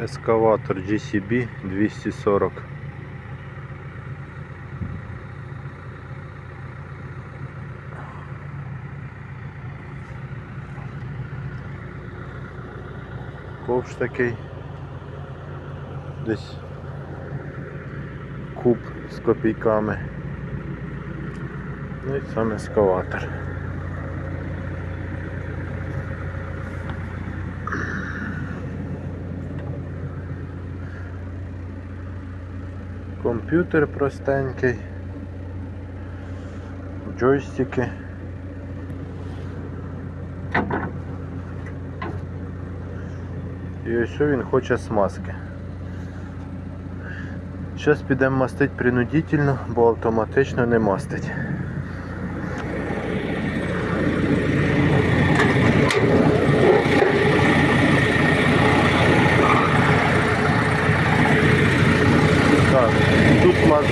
Ескаватор GCB 240. Ковш такий. Десь куб з копійками. Ну і сам ескаватор. Комп'ютер простенький. Джойстики. І ось він хоче смазки. Зараз підемо мастити принудительно, бо автоматично не мастить.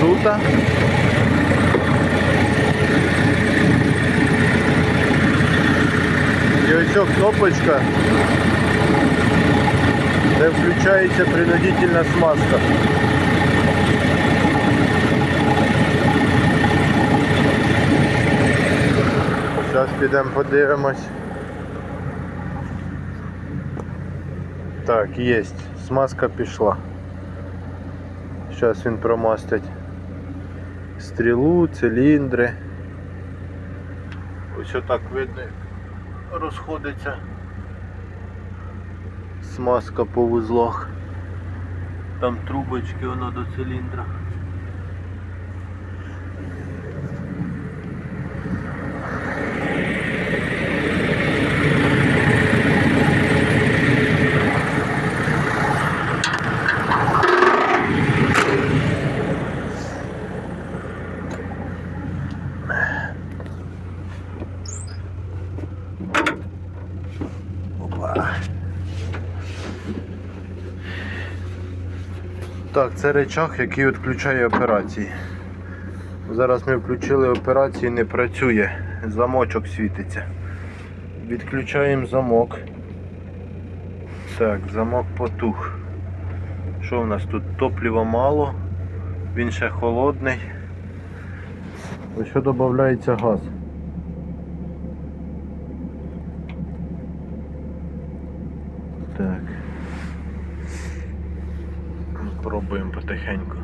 тут мазута. І ось ця кнопочка, де включається принудительна смазка. Зараз підемо подивимось. Так, є. Смазка пішла. Зараз він промастить Стрілу, циліндри. Ось отак видно, розходиться смазка по вузлах. Там трубочки воно до циліндра. Опа. Так, це речах, який відключає операції. Зараз ми включили операції, не працює, замочок світиться. Відключаємо замок. Так, замок потух. Що в нас тут? Топлива мало, він ще холодний. Що додається газ. Так. Пробуємо потихеньку.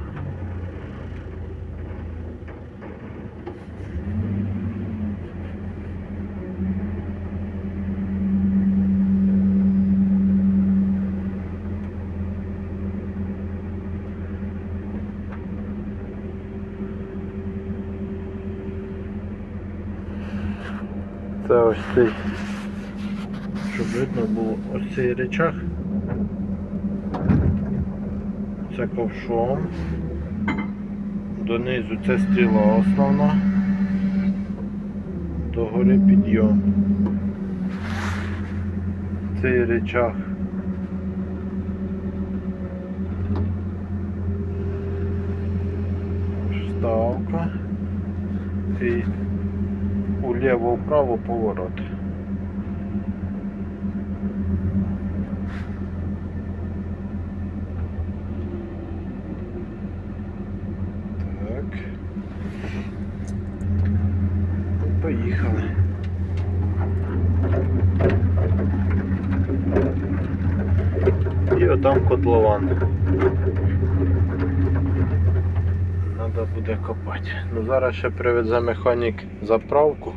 Це ось цей, щоб видно було ось цей речах. Це ковшом. Донизу це стріла основна. До гори підйом. Цей речах. Вставка. І уліво-вправо поворот. Так. Ну, Поїхали. І отам котлован. Треба буде копати. Ну зараз ще привезе механік заправку.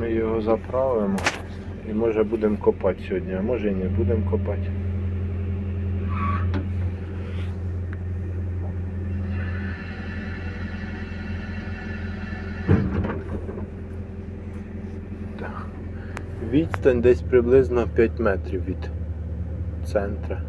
Ми його заправимо і може будемо копати сьогодні, а може і не будемо копати. Відстань десь приблизно 5 метрів від центра.